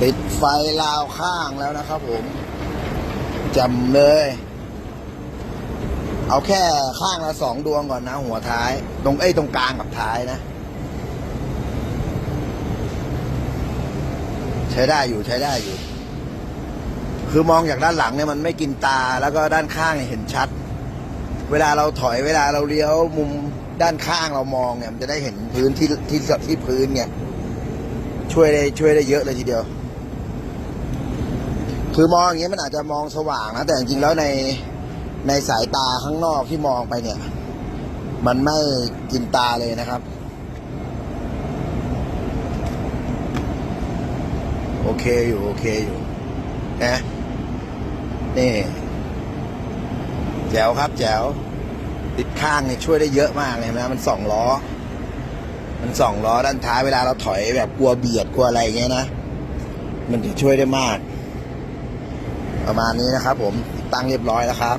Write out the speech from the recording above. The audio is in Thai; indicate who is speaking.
Speaker 1: ปิดไฟลาวข้างแล้วนะครับผมจำเลย เอาแค่ข้างละสองดวงก่อนนะ หัวท้าย ตรงเอ้ยตรงกลางกับท้ายนะ ใช้ได้อยู่ใช้ได้อยู่ คือมองจากด้านหลังเนี่ยมันไม่กินตาแล้วก็ด้านข้างเนี่ยเห็นชัด เวลาเราถอยเวลาเราเลี้ยวมุมด้านข้างเรามองเนี่ยมันจะได้เห็นพื้นที่ที่ที่พื้นไงช่วยได้ช่วยได้เยอะเลยทีเดียว คือมองอย่างเงี้ยมันอาจจะมองสว่างนะแต่จริงๆแล้วในในสายตาข้างนอกที่มองไปเนี่ย มันไม่กินตาเลยนะครับ โอเคอยู่โอเคอยู่นะนี่แจ๋วครับแจ๋วติดข้างเนี่ยช่วยได้เยอะมากเลยนะมันสองล้อ มันสองล้อด้านท้ายเวลาเราถอยแบบกลัวเบียดกลัวอะไรเงี้ยนะ มันจะช่วยได้มาก ประมาณนี้นะครับผมตั้งเรียบร้อยแล้วครับ